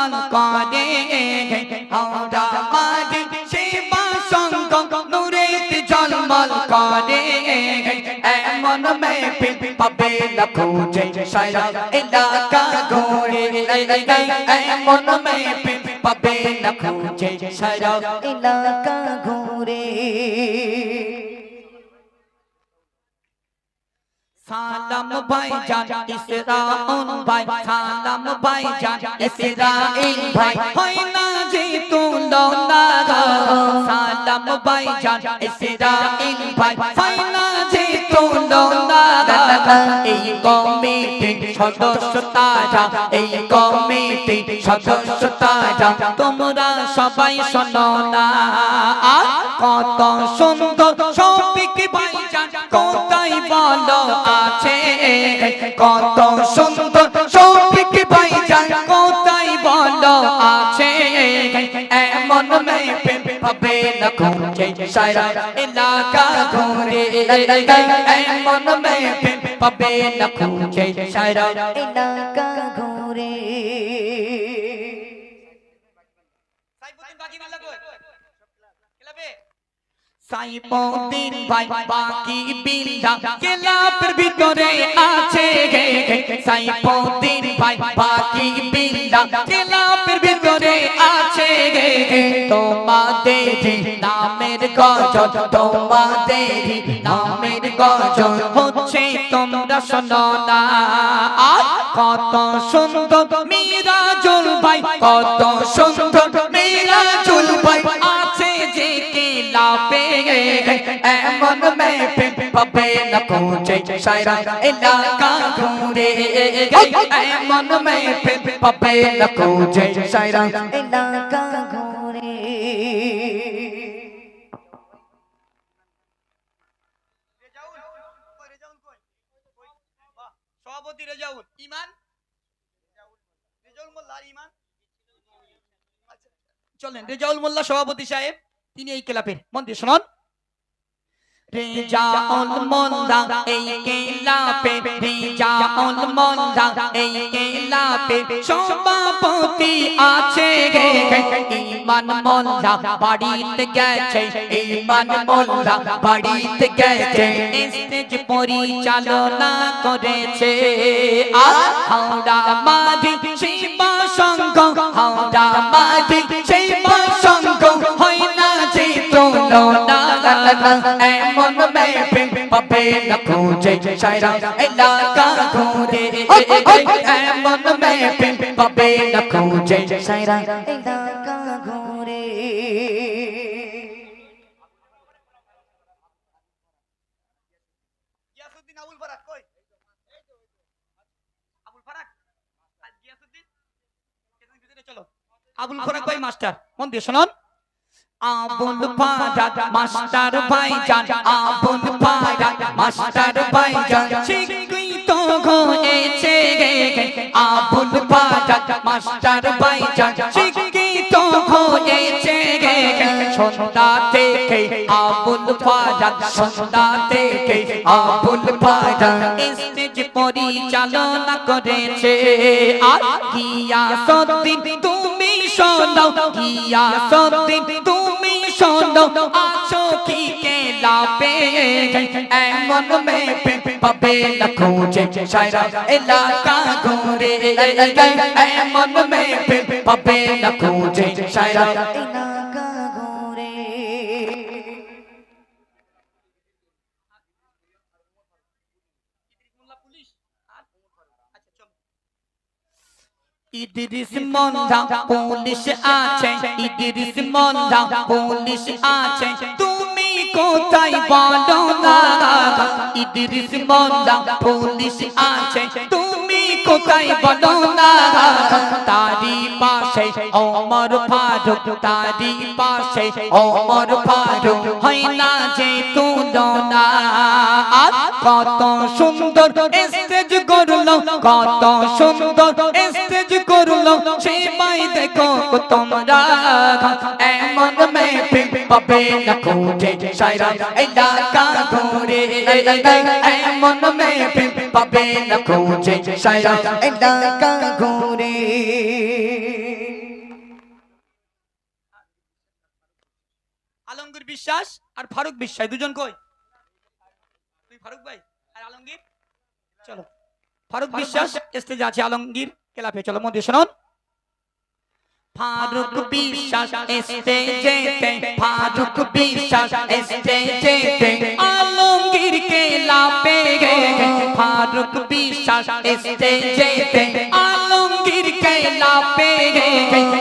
ঝলমল করে। হাওড়া মাঝে সেবা সঙ্গ নূরেতে ঝলমল করে। এমন মেহফিল পাবে না খুঁজে সারা এলাকা ঘুরে। এমন মেহফিল পাবে না খুঁজে সারা এলাকা ঘুরে। সালাম ভাই জান ইসরাউন ভাই সালাম ভাই জান ইসরাইল ভাই হয় না যে তুলনা সালাম ভাই জান ইসরাইল ভাই হয় না যে তুলনা এই কমিটি সদস্য তারা এই কমিটি সদস্য তারা তোমরা সবাই শোনো না কত সুন্দর শফিক ভাই জান কোথায় বলো আছে কত সুন্দর সৌভিক ভাই যান কোথায় বলো আছে? এমন মেয়ে হবে না খুঁজে সারা এলাকা ঘুরে। এমন মেয়ে পাবে না খুঁজে সারা এলাকা ঘুরে সাইফুদ্দিন বাকি মাল্লা কই খেলাবে সাইফুদ্দিন ভাই বাকি বিল্লা ক্লাবের ভিতরে আছে গে সাইফুদ্দিন ভাই বাকি বিল্লা ক্লাবের ভিতরে আছে গে তোমাদের নামের গজল তোমাদের নামের গজল হচ্ছে তোমরা শোনো না। কত সুন্দর মিরাজুল ভাই কত সুন্দর পৌঁছে সারা এলাকা ঘুরে এমন মেহফিল পাবে না পৌঁছে সারা এলাকা ঘুরে রেজাউল কই রেজাউল কই কই বাহ সভাপতি রেজাউল। ইমান? আচ্ছা চলেন। রেজাউল মোল্লা সভাপতি সাহেব, তিনি এই ক্লাবের। মন দিয়ে শুনুন। রেজাউল মোল্লা এই কেলাপে রেজাউল মোল্লা এই কেলাপে সভাপতি আছে গে ইমান মোল্লা বাড়িতে গেছে, ইমান মোল্লা বাড়িতে গেছে, স্টেজ পরিচালনা করেছে। হাওড়া মাঝি শিবা সঙ্গ হাওড়া মাঝি শিবা সঙ্গ হয় না যে তুলনা এমন পাবে না খুঁজে সারা এলাকা এমন পাবে না খুঁজে সারা এলাকা ঘুরে আবুল ফারাক ভাই মাস্টার। মন দিয়ে শুনুন। আবুল ফারাক মাস্টার ভাইজান আবুল ফারাক মাস্টার ভাইজান। শিক্ষিত হয়েছে আবুল ফারাক মাস্টার ভাইজান। শিক্ষিত হয়েছে সন্ধ্যা আবুল ফারাক সন্ধ্যা থেকে আবুল ফারাক স্টেজ পরিচালনা করেছে। আর গিয়া সদ্দিন তুমি শোনো, গিয়া সদ্দিন তুমি শোনো, আছো কি কেলাপে এমন মেপে পাবে না খুঁজে, সারা এলাকা ঘুরে। এমন মেপে পাবে না খুঁজে, সারা ইদ্রিস মন্দা পুলিশ আছে ইদ্রিস মন্দা পুলিশ আছে তুমি কোথায় বলো না? ইদ্রিস মন্দা পুলিশ আছে তুমি কোথায় বলো তারি পাশে ওমর ফারুক তারি পাশে ওমর ফারুক। হয় না যে তুলনা? কত সুন্দর স্টেজ করল, কত সুন্দর স্টেজ করল। সেবাই দেখো তোমরা, এমন মেহফিল পাবে না খুঁজে। সারা এলাকা ঘুরে, এমন মেহফিল পাবে না খুঁজে সারা এলাকা ঘুরে। আলমগীর বিশ্বাস আর ফারুক বিশ্বাস দুজন কই? তুই ফারুক ভাই আর আলমগীর? চলো। ফারুক বিশ্বাস স্টেজে আছে আলমগীর ক্লাবে। চলো মন্দির শোনান। ফারুক বিশ্বাস স্টেজে ফারুক বিশ্বাস স্টেজে ফারুক বিশ্বাস স্টেজেতে আলমগীর কে লাপে গে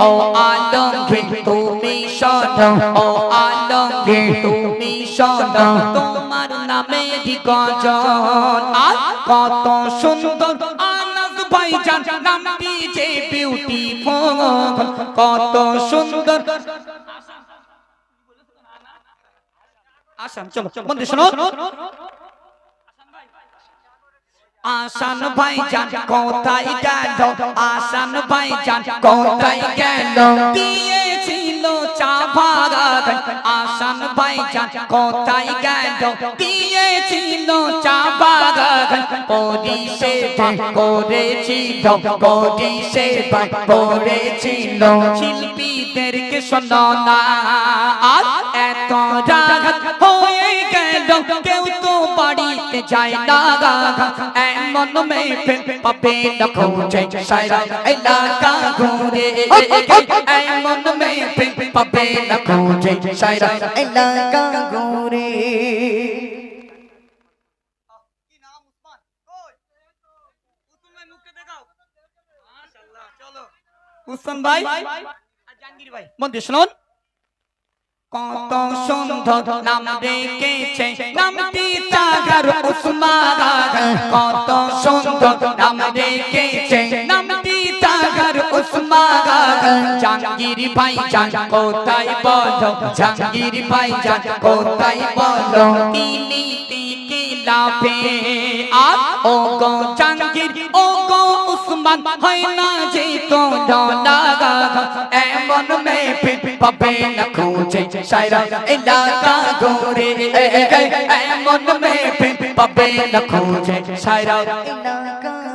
ও আলমগীর তুমি শোনো ও আলমগীর তুমি শোনো তোমার নামে গজন আর কত সুন্দর কত সুন্দর আসাম, চলো মধ্যে শুনুন আসান ভাইজান কোথায় গেল? আসান ভাইজান কোথায় গেল? দিয়েছিল চা ভাগান আসান ভাইজান কোথায় গেল? দিয়েছিল চা বাগান পরিষে করেছিল পরিষে করেছিল। শিল্পীদেরকে শোনো না আর এত রাগ হয়ে গেল কেউ তো বাড়িতে যায় না এমন মেয়ে পাবে না খুঁজে সারা এলাকা ঘুরে। এমন মেয়ে পাবে না খুঁজে সারা এলাকা ঘুরে। কি উসমান? ভাই মুখটা দেখাও। কত সুন্দর নাম রেখেছে নামটি তাগার উসমান কত সুন্দর নাম রেখেছে নামটি তাগার উসমান জাহাঙ্গীর ভাই জান, কোথায় বলো? জাহাঙ্গীর ভাই জান, কোথায় বলো? তিনি তিকে লাভে আর ও গো জাহাঙ্গীর ও গো উসমান, হয়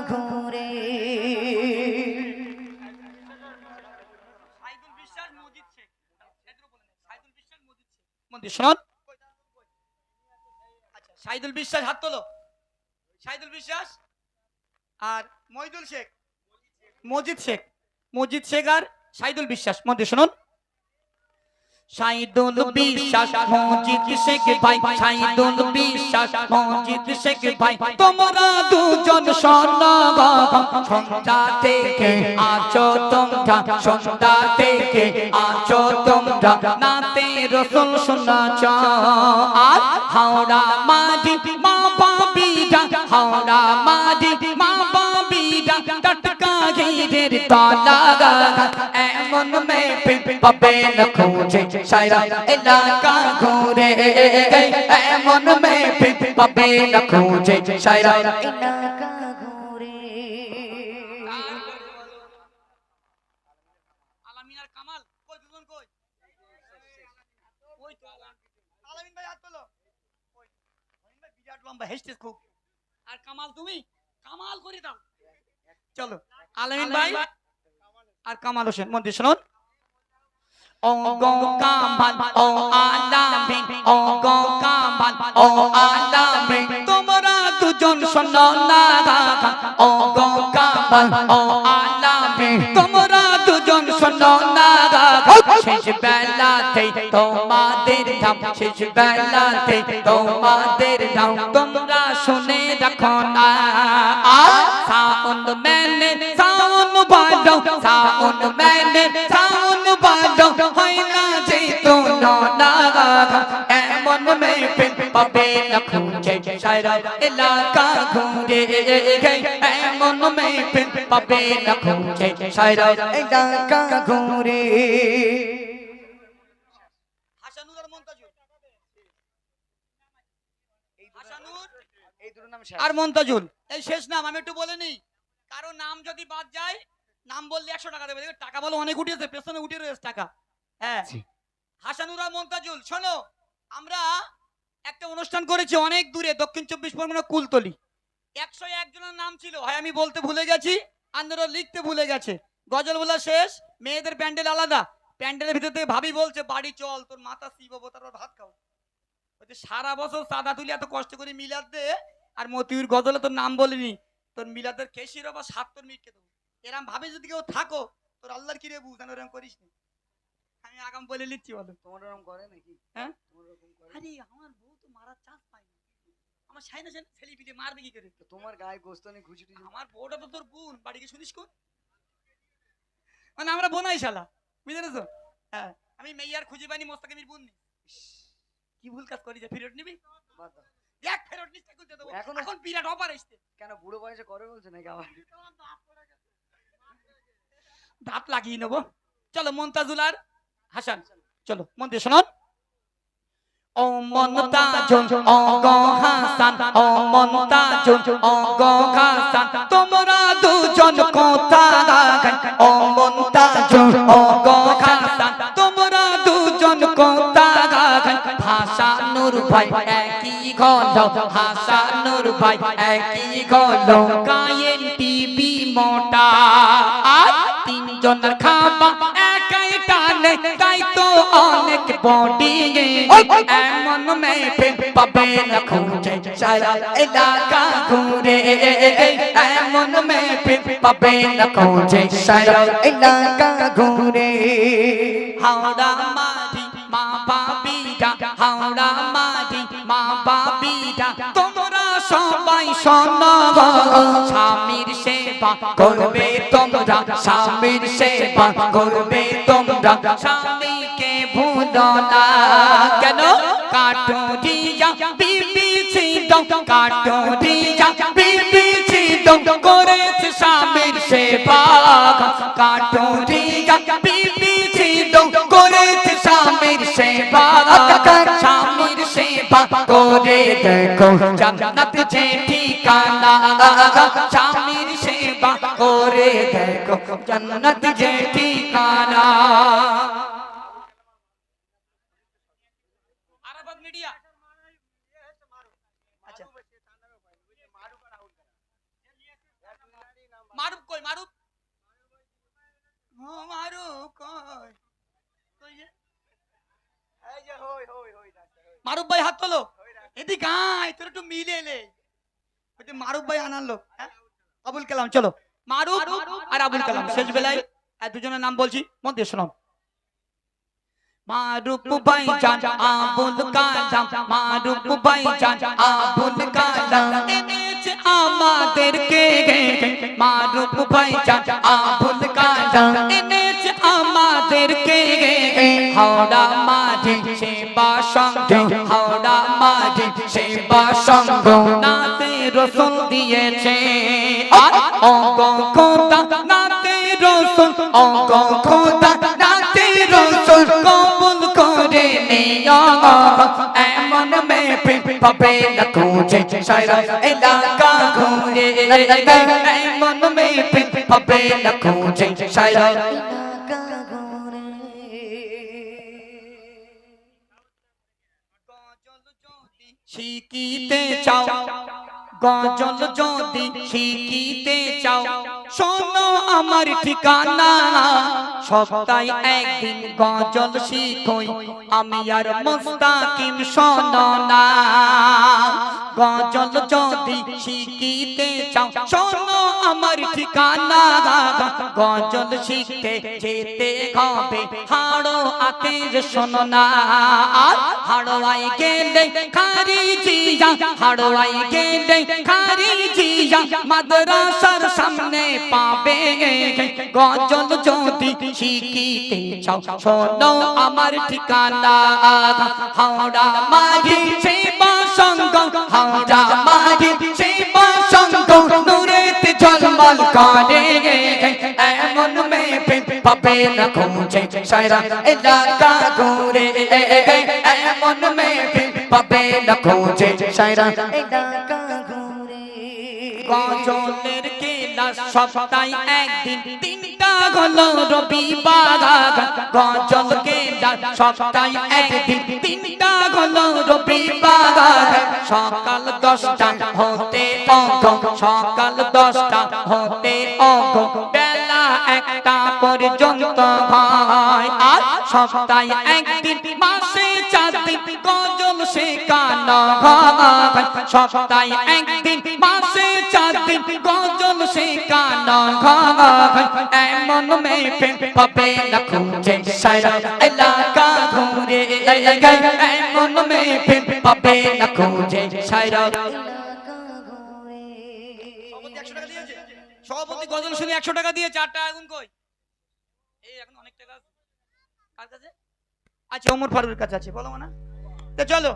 ঘুরে এমন সাইদুল বিশ্বাস হাত তোলো সাইদুল বিশ্বাস আর মহিদুল শেখ মজিদ শেখ। মজিদ শেখ আর সাইদুল বিশ্বাস মধ্যে শুনুন। সাইদুল বিশ্বাস মজিদ শেখ ভাই সাইদুল বিশ্বাস মজিদ শেখ ভাই তোমরা দুজন শোনো সন্ধ্যা থেকে আছো তোমরা সন্ধ্যা থেকে আছো তোমরা নাতে রসুল শোনাছ আর হাওড়া মা ঘিরের তলা এমন মেয়ে পাবে না খুঁজে সারা এলাকা ঘুরে। এমন মেয়ে পাবে না খুঁজে সারা এলাকা ঘুরে। আলামিন কামাল কই দুজন কই? ওই তো আলামিন। আলামিন ভাই হাত তোলো। ওই বিরাট লম্বা হেসতেছ খুব। আর কামাল তুমি? কামাল করে দাও। চলো। আলামিন ভাই আর কামাল হোসেন মধ্যে শুনুন। তোমরা দুজন শোনো না শেষ বেলাতে তোমাদের নাম শেষ বেলাতে তোমাদের নাম তোমরা শুনে রাখো না সাউন্ড ম্যানে সাউন্ড বাজো হয় না যে তো না এমন মেয়ে পাবে না খুঁজে সারা এলাকা ঘুরে এমন মেয়ে পাবে না খুঁজে সারা এলাকা ঘুরে। আর মন্তাজুর। এই দুটোর নাম আর মন্তাজুল? এই শেষ নাম আমি একটু বলে নিই। কারও নাম যদি বাদ যায় নাম বললে একশো টাকা দেবে। টাকা বলো অনেক উঠেছে পেছনে উঠে রয়েছে টাকা। হ্যাঁ। হাসানুরা মন্তাজুল শোনো আমরা একটা অনুষ্ঠান করেছি অনেক দূরে দক্ষিণ চব্বিশ পরগনা কুলতলি। একশো একজনের নাম ছিল। হয় আমি বলতে ভুলে গেছি আন্দোলন লিখতে ভুলে গেছে। গজল বলা শেষ মেয়েদের প্যান্ডেল আলাদা। প্যান্ডেলের ভিতর থেকে ভাবি বলছে বাড়ি চল তোর মাথা শিববো তারপর ভাত খাও। বলছে সারা বছর সাদা তুলি এত কষ্ট করে মিলাদ দে আর মতিউর গজলে তোর নাম বলিনি। তোর মিলাদের কেশির বা সাত্তর মিনিটকে দেবো। এরম ভাবে যদি কেউ থাকো তোর আল্লাহর কিরে বুঝানো এরম করিস নি। আমি আগাম বলে নিচ্ছি বলো। তোমার ওরকম করে নাকি? হ্যাঁ? আরে আমার বউ তো মারার চান্স পায় না। আমার সাইনা সাইনা ছেলে পিলে মারবে কি করে? তোমার গায়ে গোস্ত নেই ঘুষি আমার বউটা তো তোর বোন বাড়িকে শুনিস কোন মানে আমরা বোনাই শালা বুঝতে পেরেছ? হ্যাঁ আমি মেয়ার খুঁজে পাইনি মোস্তাকিমির বোন নেই কি ভুল কাজ করি যে ফেরত নিবি? দেখ ফেরত নিস এখনো- এখন বিরাট অফার আসছে কেন বুড়ো বয়সে করে বলছে নাকি আবার? দাঁত লাগিয়ে নেব। চলো মন্তাজুল আর হাসান চলো মন্দির শোনান। ভাই মোটা। তিনজনের খাবা একাই টানে, তাই তো অনেক বডি। এমন মেপে পাবে না খুঁজে, সারা এলাকা ঘুরে। এমন মেপে পাবে না খুঁজে, সারা এলাকা ঘুরে। হাওড়া মাঝি, মা বাবিরা, হাওড়া মাঝি, মা বাবিরা, তোমরা সবাই শোনো স্বামীর সেবা করবে তোমরা স্বামীর সেবা করবে তোমরা স্বামীকে ভুলো না কেন কাটুরিয়া বিবি ছিল কাটুরিয়া বিবি ছিল করেছে স্বামীর সেবা কাটুরিয়া বিবি ছিল করেছে স্বামীর সেবা স্বামীর সেবা করে দেখো জান্নাত যে ঠিকানা স্বামীর সেবা করে দেখো জান্নাত যে ঠিকানা। মারুফ কই কই? ভাই হাত তোলো। এদিকে আয় তোর একটু মিলে এলে মারুফ ভাই আনার লোক হ্যাঁ? আবুল কালাম চলো। মারুফ আর আবুল কালাম। শেষ বেলায় আর দুজনের নাম বলছি মন দিয়ে শোনো মারুফ ভাই জান আবুল কালাম। মারুফ ভাই জান। আবুল কালাম। এনেছে আমাদেরকে। মারুফ ভাই জান আবুল কালাম। এনেছে আমাদেরকে। হাওড়া মাঝে সেবা সঙ্গ। হাওড়া মাঝে সেবা সঙ্গ। নাতে রসুল দিয়েছে। আর অঙ্গ খোদা নাতে রসুল অঙ্গ খোদা নাতে রসুল কবুল করে নিও। এমন মেপে পাবে না খুঁজে সারা এলাকা ঘুরে। এমন মেপে পাবে না খুঁজে সারা শিখিতে চাও গজল যদি শিখিতে চাও, শোনো আমার ঠিকানা। সপ্তাহে একদিন গজল শিখই, আমি আর মুস্তাকিম শোনো না। গজল যদি শিখিতে চাও, শোনো আমার ঠিকানা গজল শিখতে যেতে হবে। হাড়ো আতের শোনো না। হাড়োয়াই গেলে খারি জিয়া হাড়োয়াই গেলে খারি জিয়া মাদ্রাসার সামনে পাবে। গজল যদি শিখিতে চাও, শোনো আমার ঠিকানা। হাওড়া মাঝি সেবা সঙ্গ হাওড়া করে এমন মে পাবে না খুঁজে সারা এলাকা ঘুরে। এমন মে পাবে না খুঁজে সারা এলাকা ঘুরে। গজলের কেলা সপ্তাহে একদিন তিনটা হলো রবি গজল কেলা সপ্তাহে একদিন তিনটা হলো রবিবার সকাল দশটা হতে অঙ্ক সকাল দশটা হতে অঙ্ক বেলা একটা পর্যন্ত হয়, আর সপ্তাহে একদিন মাসে সপ্তাহে একদিন, মাসে চার দিন এমন পাবে না খুঁজে সারা এলাকা ঘুরে এমন পাবে না খুঁজে সারা সভাপতি গজল শুনে একশো টাকা দিয়ে চার টাকা এখন কই? এই এখন অনেক টাকা কার কাছে? আচ্ছা ওমর ফারুকের কাছে আছে, বলো না। তো চলো।